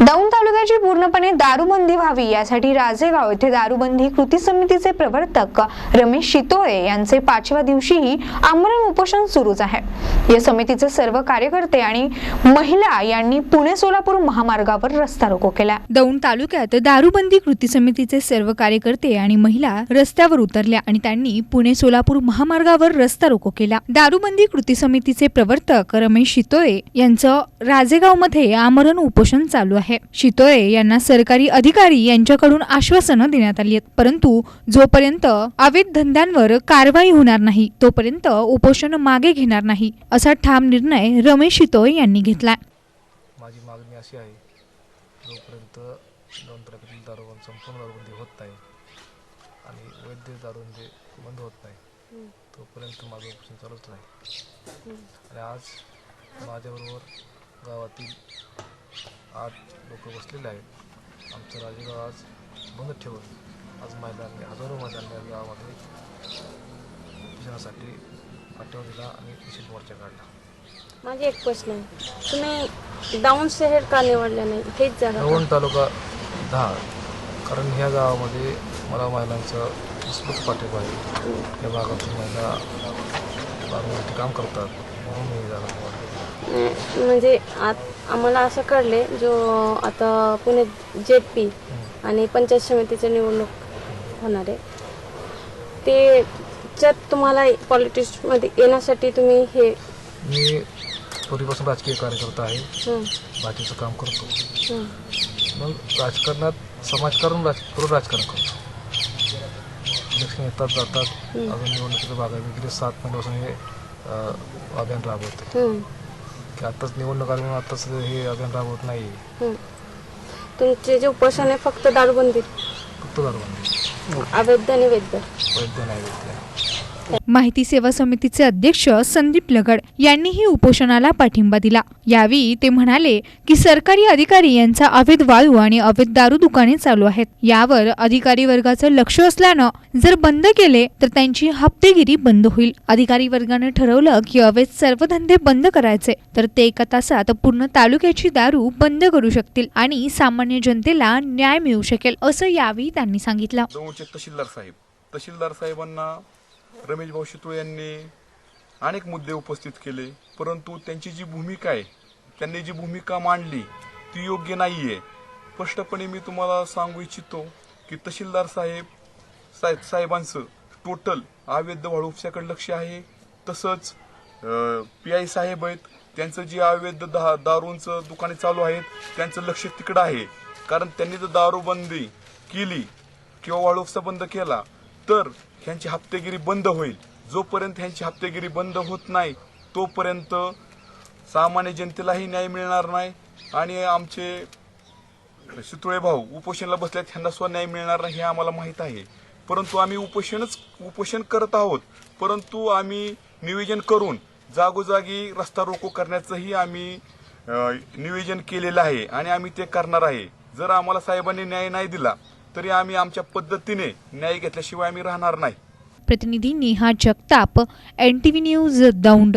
दौंड तालुक्याची पूर्णपणे दारूबंदी व्हावी यासाठी राजेगाव येथे दारूबंदी कृती समितीचे प्रवर्तक रमेश शितोळे यांचे पाचव्या दिवशीही आमरण उपोषण सुरूच आहे. या समितीचे सर्व कार्यकर्ते आणि महिला यांनी पुणे सोलापूर महामार्गावर रस्ता रोको केला. दौंड तालुक्यात दारूबंदी कृती समितीचे सर्व कार्यकर्ते आणि महिला रस्त्यावर उतरल्या आणि त्यांनी पुणे सोलापूर महामार्गावर रस्ता रोको केला. दारूबंदी कृती समितीचे प्रवर्तक रमेश शितोळे यांचं राजेगावमध्ये आमरण उपोषण चालू आहे. शितोळे यांना सरकारी अधिकारी यांच्याकडून आश्वासनं देण्यात आली आहेत. परंतु जोपर्यंत अवैध धंद्यांवर कारवाई होणार नाही तोपर्यंत उपोषण मागे घेणार नाही. असा ठाम निर्णय रमेश शितोळे यांनी घेतला. माझी मागणी अशी आहे जोपर्यंत दोन प्रकारतील दारूबंद संपूर्ण दारूबंदी होत नाही आणि वैद्य दारूबंदी बंद होत नाही तोपर्यंत माझं ऑप्शन चालूच नाही आणि आज माझ्याबरोबर गावातील आठ लोक बसलेले आहेत. आमचं राजेगाव आज बंद ठेवून आज महिलांनी हजारो महिलांनी गावामध्ये उपोषणासाठी आणि निषेध मोर्चा काढला माझे एक प्रश्न आहे. तुम्ही डाऊन शहर का निवडले नाही? हेच जागा का? दौंड तालुका दहा. कारण ह्या गावामध्ये मला महिलांचा विस्तृत पाठिंबा आहे. या भागातील महिला काम करतात. म्हणून मी जागा निवडली. म्हणजे आत आम्हाला असं कळले जो आता पुणे जेट पी आणि पंचायत समितीची निवडणूक होणार आहे. ते त्यात तुम्हाला पॉलिटिक्समध्ये येण्यासाठी तुम्ही हे मी पूर्वीपासून राजकीय कार्यकर्ता आहे. हं, भाजपचं काम करतो. हं, मग राजकारणात समाजकारण राज करून राजकारण करतो. इलेक्शन येतात जातात. अजून निवडणुकीच्या भागात मी गेले सात महिन्यापासून हे अं, अभियान राबवते. हं, की आत्ताच निवडणूक आली म्हणून आत्ताच हे अभियान राबवत नाही हं. तुमचे जे उपोषण आहे फक्त दारूबंदी? फक्त दारूबंदी. अवैध आणि वैध वैद्य नाही वैद्य माहिती सेवा समितीचे अध्यक्ष संदीप लगड यांनीही उपोषणाला पाठिंबा दिला. यावेळी ते म्हणाले की सरकारी अधिकारी यांचा अवैध वाळू आणि अवैध दारू दुकाने चालू आहेत. यावर अधिकारी वर्गाचं लक्ष असल्यानं जर बंद केले तर त्यांची हप्तेगिरी बंद होईल. अधिकारी वर्गाने ठरवलं की अवैध सर्व धंदे बंद करायचे तर ते एका तासात पूर्ण तालुक्याची दारू बंद करू शकतील आणि सामान्य जनतेला न्याय मिळू शकेल असं यावेळी त्यांनी सांगितलं. तहसीलदार साहेब तहसीलदार साहेबांना रमेश भाऊ शितोळे यांनी अनेक मुद्दे उपस्थित केले परंतु त्यांची जी भूमिका आहे त्यांनी जी भूमिका मांडली ती योग्य नाही आहे स्पष्टपणे मी तुम्हाला सांगू इच्छितो की तहसीलदार साहेब साहेब साहेबांचं टोटल अवैध वाळू उपशाकडे लक्ष आहे. तसंच पी आय साहेब आहेत त्यांचं जे अवैध दहा दारूंचं दुकाने चालू आहेत त्यांचं लक्ष तिकडं आहे. कारण त्यांनी जर दारूबंदी केली किंवा वाळू उपसा बंद केला तर ह्यांची हप्तेगिरी बंद होईल. जोपर्यंत ह्यांची हप्तेगिरी बंद होत नाही तोपर्यंत सामान्य जनतेलाही न्याय मिळणार नाही आणि आमचे शितुळे भाऊ उपोषणाला बसल्यात ह्यांना सुद्धा न्याय मिळणार नाही हे आम्हाला माहीत आहे. परंतु आम्ही उपोषणच उपोषण करत आहोत. परंतु आम्ही नियोजन करून जागोजागी रस्ता रोको करण्याचंही आम्ही निवेदन नियोजन केलेलं आहे आणि आम्ही ते करणार आहे. जर आम्हाला साहेबांनी न्याय नाही दिला तरी आम्ही आमच्या पद्धतीने न्याय घेतल्याशिवाय आम्ही राहणार नाही. प्रतिनिधी Neha Jagtap N T V news Daund.